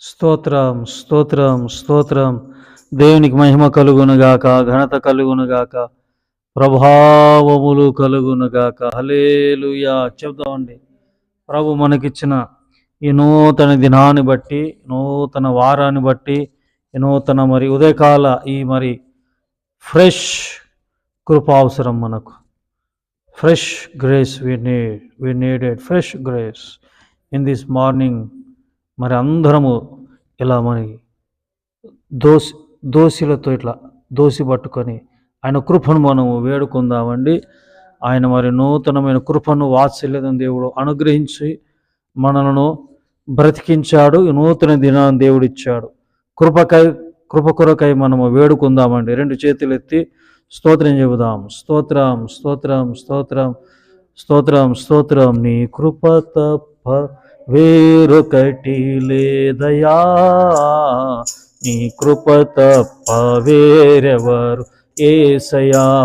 స్తోత్రం స్తోత్రం స్తోత్రం. దేవునికి మహిమ కలుగునుగాక ఘనత కలుగునుగాక ప్రభావములు కలుగునుగాక. హలేలుయా చెప్దామండి ప్రభు మనకిచ్చిన ఈ నూతన దినాన్ని బట్టి నూతన వారాన్ని బట్టి నూతన మరి ఉదయకాల ఈ మరి ఫ్రెష్ కృప అవసరం మనకు. Fresh grace we need we needed fresh grace in this morning మరి అందరము ఇలా మరి దోసి దోసిలతో ఇట్లా దోసి పట్టుకొని ఆయన కృపను మనము వేడుకుందామండి. ఆయన మరి నూతనమైన కృపను వాత్సల్యం దేవుడు అనుగ్రహించి మనలను బ్రతికించాడు. నూతన దినాన్ని దేవుడు ఇచ్చాడు. కృపకై కృప కొరకై మనము వేడుకుందామండి. రెండు చేతులు ఎత్తి స్తోత్రం చెబుదాం. స్తోత్రం స్తోత్రం స్తోత్రం స్తోత్రం స్తోత్రం. నీ కృప తప్ప వేరొకటి లేదయా? నీ కృప తప్ప వేరెవరు? ఏసయా?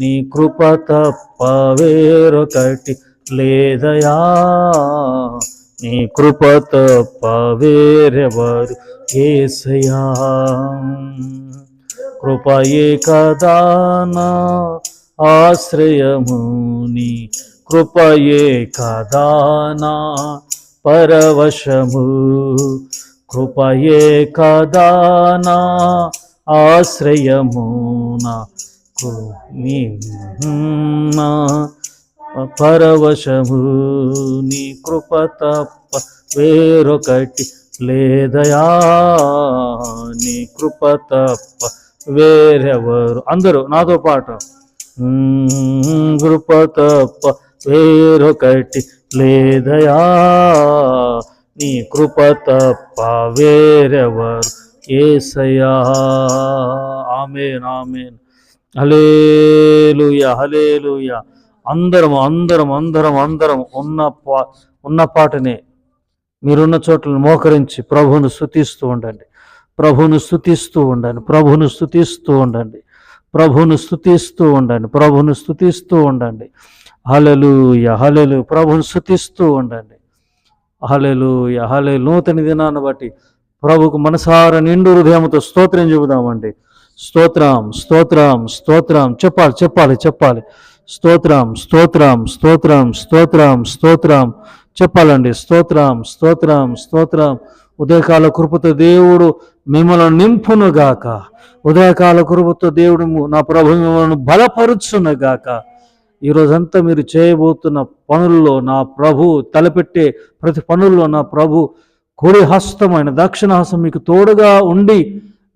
నీ కృప తప్ప వేరొకటి లేదయా? నీ కృప తప్ప వేరెవరు? ఏసయా? కృపయే కదా నా ఆశ్రయము నీ కృపయే కదానా పరవశము. కృపయే కదానా ఆశ్రయమునా నా పరవశము. నీ కృప తప్ప వేరొకటి లేదయా? నీ కృప తప్ప వేరెవరు? అందరూ నాతో పాటు. కృప తప్ప వేరొకటి లేదయా? నీ కృప తప్ప వేరెవరు ఏసయా ఆమెన్ ఆమెన్. హలేలుయ హలేలుయ అందరం అందరం అందరం అందరం ఉన్న పా ఉన్న పాటనే మీరున్న చోట్లను మోకరించి ప్రభువును స్థుతిస్తూ ఉండండి. ప్రభువును స్థుతిస్తూ ఉండండి. ప్రభువును స్థుతిస్తూ ఉండండి. ప్రభువును స్థుతిస్తూ ఉండండి. ప్రభువును స్థుతిస్తూ ఉండండి. హలలు యహలలు ప్రభుని స్థుతిస్తూ ఉండండి. హలలుయ యహలే నూతన దినాన్ని బట్టి ప్రభుకు మనసార నిండు హృదయంతో స్తోత్రం చెబుదామండి. స్తోత్రం స్తోత్రం స్తోత్రం. చెప్పాలి చెప్పాలి చెప్పాలి. స్తోత్రం స్తోత్రం స్తోత్రం స్తోత్రం స్తోత్రం. చెప్పాలండి. స్తోత్రం స్తోత్రం స్తోత్రం. ఉదయకాల కృపతో దేవుడు మిమ్మల్ని నింపునుగాక. ఉదయకాల కృపతో దేవుడు నా ప్రభు మిమ్మల్ని బలపరుచునుగాక. ఈ రోజంతా మీరు చేయబోతున్న పనుల్లో నా ప్రభు తలపెట్టే ప్రతి పనుల్లో నా ప్రభు కుడి హస్తమైన దక్షిణ హస్తం మీకు తోడుగా ఉండి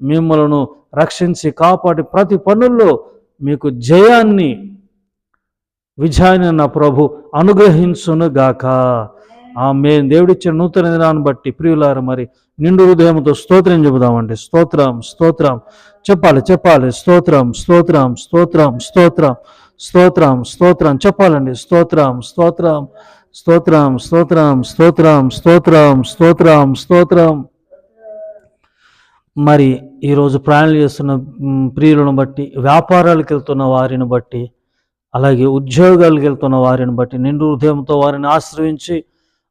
మిమ్మలను రక్షించి కాపాడి ప్రతి పనుల్లో మీకు జయాన్ని విజయాన్ని నా ప్రభు అనుగ్రహించును గాక ఆమె దేవుడిచ్చిన నూతన దినాన్ని బట్టి ప్రియులారు మరి నిండు హృదయంతో స్తోత్రం చెబుదామండి. స్తోత్రం స్తోత్రం. చెప్పాలి చెప్పాలి. స్తోత్రం స్తోత్రం స్తోత్రం స్తోత్రం. స్తోత్రం స్తోత్రం చెప్పాలండి. స్తోత్రం స్తోత్రం స్తోత్రం స్తోత్రం స్తోత్రం స్తోత్రం స్తోత్రం స్తోత్రం. మరి ఈరోజు ప్రయాణాలు చేస్తున్న ప్రియులను బట్టి వ్యాపారాలకు వెళ్తున్న వారిని బట్టి అలాగే ఉద్యోగాలకు వెళ్తున్న వారిని బట్టి నిండు హృదయంతో వారిని ఆశ్రయించి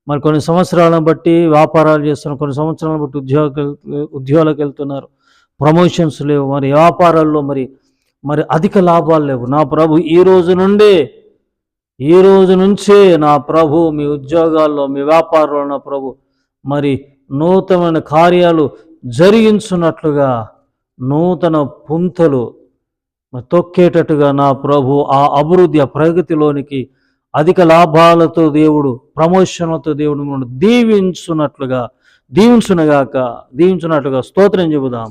మరి కొన్ని సంవత్సరాలను బట్టి వ్యాపారాలు చేస్తున్న కొన్ని సంవత్సరాలను బట్టి ఉద్యోగ ఉద్యోగాలకు వెళ్తున్నారు. ప్రమోషన్స్ లేవు. మరి వ్యాపారాల్లో మరి మరి అధిక లాభాలు లేవు. నా ప్రభు ఈ రోజు నుండే ఈ రోజు నుంచే నా ప్రభు మీ ఉద్యోగాల్లో మీ వ్యాపారంలో నా ప్రభు మరి నూతనమైన కార్యాలు జరిగించున్నట్లుగా నూతన పుంతలు తొక్కేటట్టుగా నా ప్రభు ఆ అభివృద్ధి ఆ ప్రగతిలోనికి అధిక లాభాలతో దేవుడు ప్రమోషన్లతో దేవుడు మిమ్మల్ని దీవించున్నట్లుగా దీవించునగాక దీవించున్నట్లుగా స్తోత్రం చెబుదాం.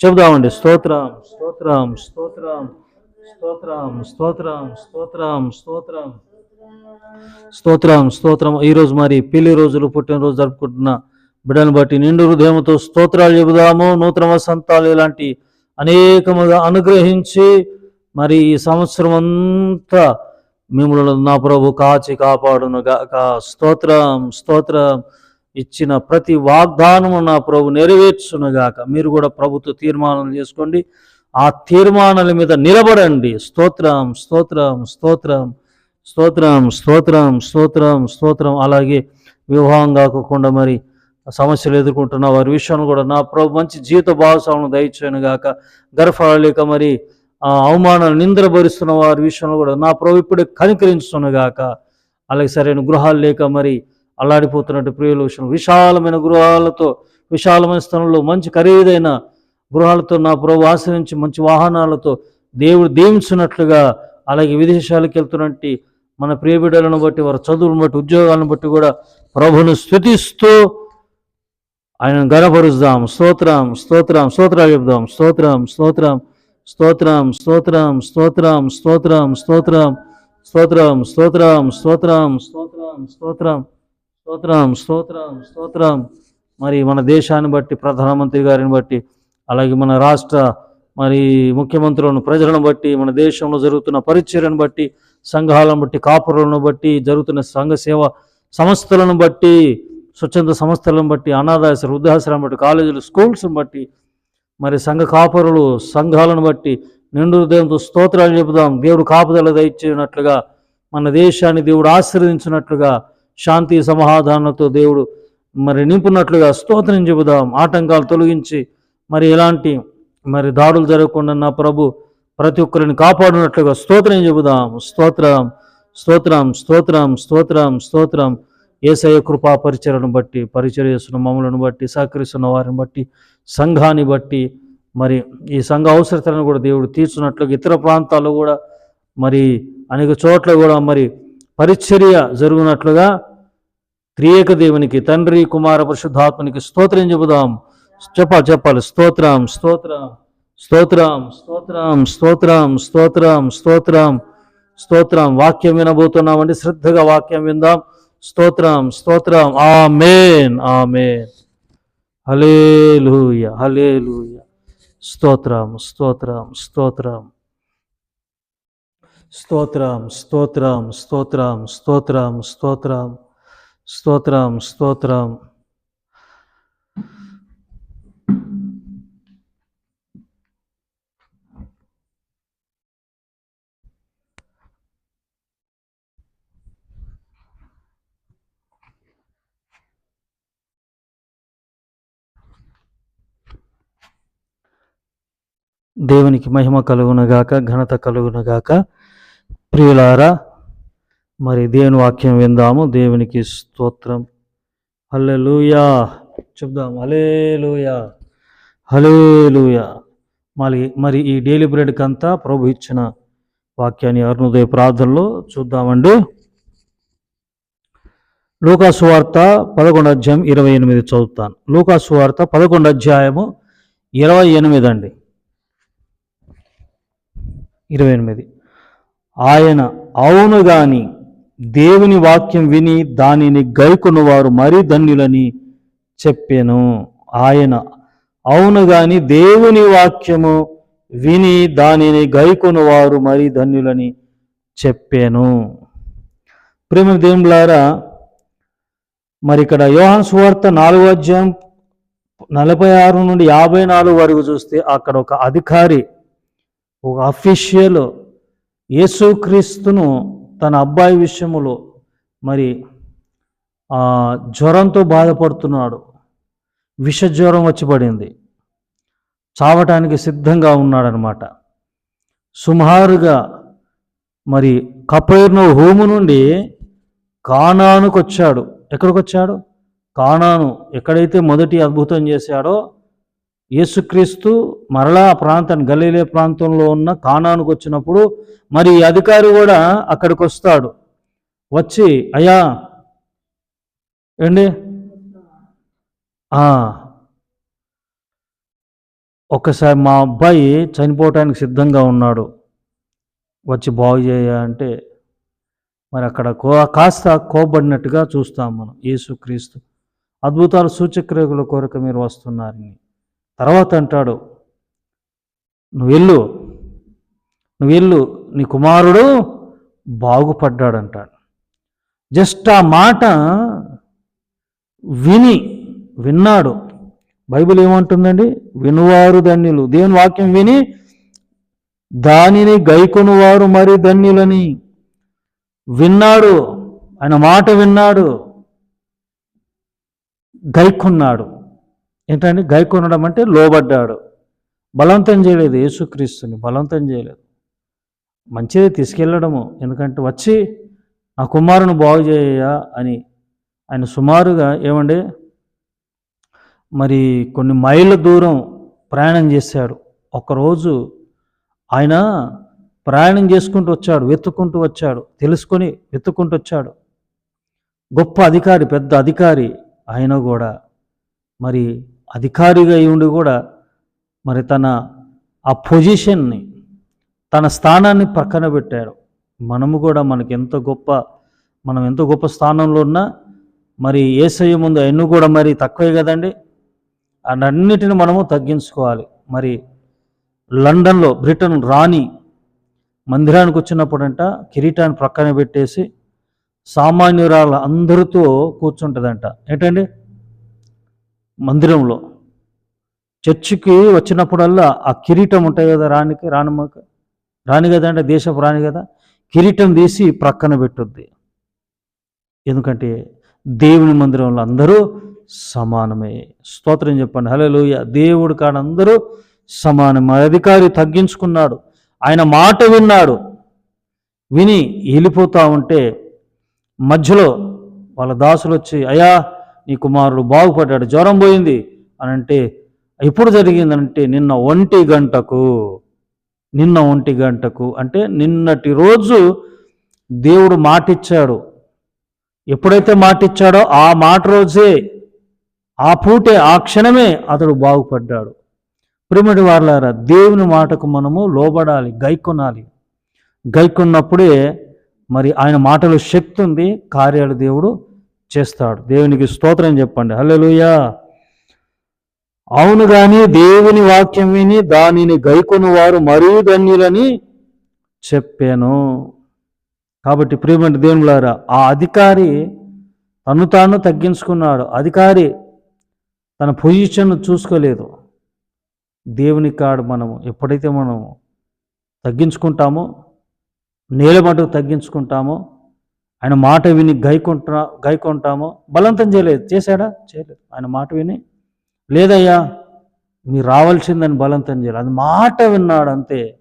చెబుదామండి. స్తోత్రం స్తోత్రం స్తోత్రం స్తోత్రం స్తోత్రం స్తోత్రం స్తోత్రం. స్తోత్రం స్తోత్రం. ఈరోజు మరి పెళ్ళి రోజులు పుట్టినరోజు జరుపుకుంటున్న బిడ్డను బట్టి నిండు హృదయంతో స్తోత్రాలు చెబుదాము. నూతన వసంతాలు ఇలాంటి అనేకముగా అనుగ్రహించి మరి ఈ సంవత్సరం అంతా మిమ్మల్ని నా ప్రభు కాచి కాపాడును గాక స్తోత్రం స్తోత్రం. ఇచ్చిన ప్రతి వాగ్దానము నా ప్రభు నెరవేర్చునుగాక. మీరు కూడా ప్రభుత్వ తీర్మానం చేసుకోండి. ఆ తీర్మానాల మీద నిలబడండి. స్తోత్రం స్తోత్రం స్తోత్రం స్తోత్రం స్తోత్రం స్తోత్రం స్తోత్రం. అలాగే వివాహం కాకుండా మరి సమస్యలు ఎదుర్కొంటున్న వారి విషయాన్ని కూడా నా ప్రభు మంచి జీవిత భాగస్వాములను దయచేయను గాక గర్భాలు లేక మరి అవమానాలు నిందరభరిస్తున్న వారి విషయంలో కూడా నా ప్రభు ఇప్పుడే కనికరించును గాక అలాగే సరైన గృహాలు లేక మరి అల్లాడిపోతున్నట్టు ప్రియుల విషయం విశాలమైన గృహాలతో విశాలమైన స్థలంలో మంచి ఖరీదైన గృహాలతో నా ప్రభు ఆశ్రయించి మంచి వాహనాలతో దేవుడు దీవించినట్లుగా అలాగే విదేశాలకు వెళ్తున్నట్టు మన ప్రియబిడ్డలను బట్టి వారి చదువులను బట్టి ఉద్యోగాలను బట్టి కూడా ప్రభును స్థుతిస్తూ ఆయన గణపరుస్తాం స్తోత్రం స్తోత్రం స్తోత్రాలు చెప్దాం స్తోత్రం స్తోత్రం స్తోత్రం స్తోత్రం స్తోత్రం స్తోత్రం స్తోత్రం స్తోత్రం స్తోత్రం స్తోత్రం స్తోత్రం స్తోత్రం స్తోత్రం స్తోత్రం స్తోత్రం. మరి మన దేశాన్ని బట్టి ప్రధానమంత్రి గారిని బట్టి అలాగే మన రాష్ట్ర మరి ముఖ్యమంత్రులను ప్రజలను బట్టి మన దేశంలో జరుగుతున్న పరిచర్యను బట్టి సంఘాలను బట్టి కాపురులను బట్టి జరుగుతున్న సంఘ సేవ సంస్థలను బట్టి స్వచ్ఛంద సంస్థలను బట్టి అనాథాశ్ర వృద్ధాశ్రమం బట్టి కాలేజీలు స్కూల్స్ని బట్టి మరి సంఘ కాపురులు సంఘాలను బట్టి నిండు హృదయంతో స్తోత్రాలు చెబుదాం. దేవుడు కాపుదల దయచేయనట్లుగా మన దేశాన్ని దేవుడు ఆశీర్వదించినట్లుగా శాంతి సమాధానంతో దేవుడు మరి నింపునట్లుగా స్తోత్రం చెబుదాం. ఆటంకాలు తొలగించి మరి ఎలాంటి మరి దాడులు జరగకుండా నా ప్రభు ప్రతి ఒక్కరిని కాపాడినట్లుగా స్తోత్రం చెబుదాం. స్తోత్రం స్తోత్రం స్తోత్రం స్తోత్రం స్తోత్రం. ఏసయ కృపా పరిచయను బట్టి పరిచయ చేస్తున్న మమ్మలను బట్టి సహకరిస్తున్న వారిని బట్టి సంఘాన్ని బట్టి మరి ఈ సంఘ అవసరతలను కూడా దేవుడు తీర్చున్నట్లుగా ఇతర ప్రాంతాల్లో కూడా మరి అనేక చోట్ల కూడా మరి పరిచర్య జరుగునట్లుగా త్రియేక దేవునికి తండ్రి కుమార పరిశుద్ధాత్మనికి స్తోత్రం చెబుదాం చెప్పాలి చెప్పాలి స్తోత్రం స్తోత్రం స్తోత్రం స్తోత్రం స్తోత్రం స్తోత్రం స్తోత్రం స్తోత్రం వాక్యం వినబోతున్నామండి శ్రద్ధగా వాక్యం విందాం స్తోత్రం స్తోత్రం ఆమేన్ ఆమేన్ హలేలుయ హలేలుయ స్తోత్రం స్తోత్రం స్తోత్రం స్తోత్రం స్తోత్రం స్తోత్రం స్తోత్రం స్తోత్రం స్తోత్రం స్తోత్రం దేవునికి మహిమ కలుగునగాక ఘనత కలుగునగాక. ప్రియులారా మరి దేవుని వాక్యం విందాము. దేవునికి స్తోత్రం. హల్లెలూయా. చెప్దాం. హలేలుయా హలేలుయా మరి మరి ఈ డైలీ బ్రెడ్కి అంతా ప్రభు ఇచ్చిన వాక్యాన్ని అరుణోదయ ప్రార్థనలో చూద్దామండి. లూకాసు వార్త పదకొండు అధ్యాయం ఇరవై ఎనిమిది చదువుతాను. లూకాసు వార్త పదకొండు అధ్యాయము ఇరవై ఎనిమిది అండి. ఇరవై ఎనిమిది. ఆయన అవును కానీ దేవుని వాక్యం విని దానిని గైకొను వారు మరీ ధన్యులని చెప్పాను. ఆయన అవును గాని దేవుని వాక్యము విని దానిని గైకొను వారు మరీ ధన్యులని చెప్పాను. ప్రేమ దేవులారా మరి ఇక్కడ యోహాన్ సువార్త నాలుగో అధ్యాయం నలభై ఆరు నుండి యాభై నాలుగు వరకు చూస్తే అక్కడ ఒక అధికారి ఒక అఫీషియల్ యేసుక్రీస్తును తన అబ్బాయి విషయములో మరి జ్వరంతో బాధపడుతున్నాడు. విష జ్వరం వచ్చి పడింది. చావటానికి సిద్ధంగా ఉన్నాడనమాట సుమారుగా మరి కపైర్ను హోము నుండి కానానుకొచ్చాడు. ఎక్కడికొచ్చాడు? కానాను ఎక్కడైతే మొదటి అద్భుతం చేశాడో యేసుక్రీస్తు మరలా ఆ ప్రాంతాన్ని గలీలే ప్రాంతంలో ఉన్న కానానికి వచ్చినప్పుడు మరి ఈ అధికారి కూడా అక్కడికి వస్తాడు. వచ్చి అయ్యా ఏండి ఒకసారి ఒక్కసారి మా అబ్బాయి చనిపోవటానికి సిద్ధంగా ఉన్నాడు. వచ్చి బాగు చేయ అంటే మరి అక్కడ కో కాస్త కోబడినట్టుగా చూస్తాం మనం యేసుక్రీస్తు అద్భుతాలు సూచక్రియల కొరకు మీరు వస్తున్నారని తర్వాత అంటాడు నువ్వు వెళ్ళు నువ్వు వెళ్ళు నీ కుమారుడు బాగుపడ్డాడు అంటాడు జస్ట్ ఆ మాట విని విన్నాడు. బైబిల్ ఏమంటుందండి? వినువారు ధన్యులు. దేవుని వాక్యం విని దానిని గైకొనువారు మరి ధన్యులని. విన్నాడు ఆయన మాట విన్నాడు గైకొన్నాడు. ఏంటంటే గైకొనడం అంటే లోబడ్డాడు. బలవంతం చేయలేదు యేసుక్రీస్తుని బలవంతం చేయలేదు. మంచిదే తీసుకెళ్ళడము ఎందుకంటే వచ్చి నా కుమారుని బాగు చేయ అని ఆయన సుమారుగా ఏమండి? మరి కొన్ని మైళ్ళ దూరం ప్రయాణం చేశాడు ఒకరోజు ఆయన ప్రయాణం చేసుకుంటూ వచ్చాడు వెతుక్కుంటూ వచ్చాడు తెలుసుకొని వెతుక్కుంటూ వచ్చాడు. గొప్ప అధికారి పెద్ద అధికారి ఆయన కూడా మరి అధికారిగా అయి ఉండి కూడా మరి తన ఆ పొజిషన్ని తన స్థానాన్ని పక్కన పెట్టాడు మనము కూడా మనకి ఎంత గొప్ప మనం ఎంత గొప్ప స్థానంలో ఉన్నా మరి ఏసయ్య ముందు ఎన్ను కూడా మరి తక్కువే కదండి. అన్నిటిని మనము తగ్గించుకోవాలి. మరి లండన్లో బ్రిటన్ రాణి మందిరానికి వచ్చినప్పుడంట కిరీటాన్ని ప్రక్కన పెట్టేసి సామాన్యురాల అందరితో కూర్చుంటుందంట. ఏంటండి? మందిరంలో. చర్చికి వచ్చినప్పుడల్లా ఆ కిరీటం ఉంటాయి కదా రాణికి రాణమ్మకి రాణి కదా అంటే దేశపు రాణి కదా? కిరీటం తీసి ప్రక్కన పెట్టుద్ది. ఎందుకంటే దేవుని మందిరంలో అందరూ సమానమే. స్తోత్రం చెప్పండి. హలో దేవుడు కాడ అందరూ సమానమే అధికారి తగ్గించుకున్నాడు. ఆయన మాట విన్నాడు. విని వెళ్ళిపోతా ఉంటే మధ్యలో వాళ్ళ దాసులు వచ్చి అయ్యా నీ కుమారుడు బాగుపడ్డాడు జ్వరం పోయింది అని అంటే ఎప్పుడు జరిగిందంటే నిన్న ఒంటి గంటకు నిన్న ఒంటి గంటకు అంటే నిన్నటి రోజు దేవుడు మాటిచ్చాడు. ఎప్పుడైతే మాటిచ్చాడో ఆ మాట రోజే ఆ పూటే ఆ క్షణమే అతడు బాగుపడ్డాడు. ప్రిమిడి వార్లారా దేవుని మాటకు మనము లోబడాలి గైకొనాలి. గైకొన్నప్పుడే మరి ఆయన మాటలో శక్తి ఉంది కార్యాలు దేవుడు చేస్తాడు. దేవునికి స్తోత్రం చెప్పండి. హల్లెలూయా. అవును కానీ దేవుని వాక్యం విని దానిని గైకొని వారు మరీ ధన్యులని చెప్పాను. కాబట్టి ప్రియమంటి దేవునిలారా ఆ అధికారి తను తాను తగ్గించుకున్నాడు. అధికారి తన పొజిషన్ చూసుకోలేదు. దేవుని కాడు మనము ఎప్పుడైతే మనము తగ్గించుకుంటామో నేల మటుకు తగ్గించుకుంటామో ఆయన మాట విని గైకుంటా గైకొంటామో? బలవంతం చేయలేదు. చేశాడా? చేయలేదు. ఆయన మాట విని లేదయ్యా మీరు రావాల్సిందని బలవంతం చేయలేదు. అది మాట విన్నాడు అంతే.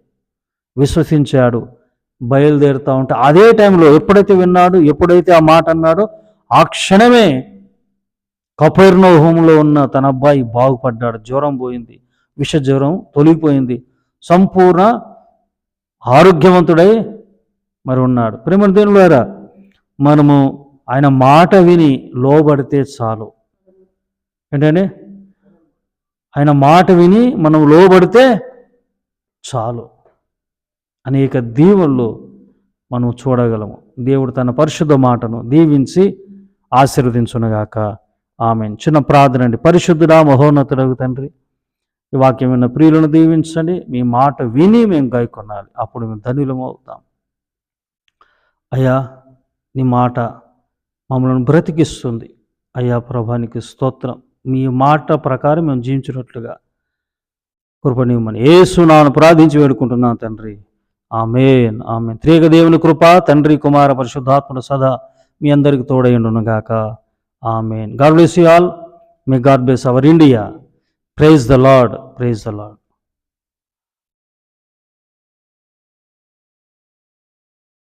విశ్వసించాడు. బయలుదేరుతా ఉంటే అదే టైంలో ఎప్పుడైతే విన్నాడు ఎప్పుడైతే ఆ మాట అన్నాడో ఆ క్షణమే కపైర్ణోహంలో ఉన్న తన అబ్బాయి బాగుపడ్డాడు. జ్వరం పోయింది. విష జ్వరం తొలగిపోయింది. సంపూర్ణ ఆరోగ్యవంతుడై మరి ఉన్నాడు. ప్రేమ దేవులారా మనము ఆయన మాట విని లోబడితే చాలు. ఏంటండి? ఆయన మాట విని మనం లోబడితే చాలు. అనేక దీవుల్లో మనం చూడగలము. దేవుడు తన పరిశుద్ధ మాటను దీవించి ఆశీర్వదించునుగాక. ఆమె చిన్న ప్రార్థన అండి. పరిశుద్ధుడా మహోన్నతుడగు తండ్రి ఈ వాక్యం విన్న ప్రియులను దీవించండి. మీ మాట విని మేము గాయకొనాలి. అప్పుడు మేము ధనులము అవుతాం అయ్యా నీ మాట మమ్మల్ని బ్రతికిస్తుంది. అయ్యా ప్రభానికి స్తోత్రం. మీ మాట ప్రకారం మేము జీవించినట్లుగా కృపనివ్వమని ఏసునాను ప్రార్థించి వేడుకుంటున్నాను తండ్రి. ఆమెన్ ఆమె త్రేక దేవుని కృప తండ్రి కుమార పరిశుద్ధాత్మడు సదా మీ అందరికి తోడైండును గాక. Amen. God bless you all. May God bless our India. Praise the Lord praise the Lord.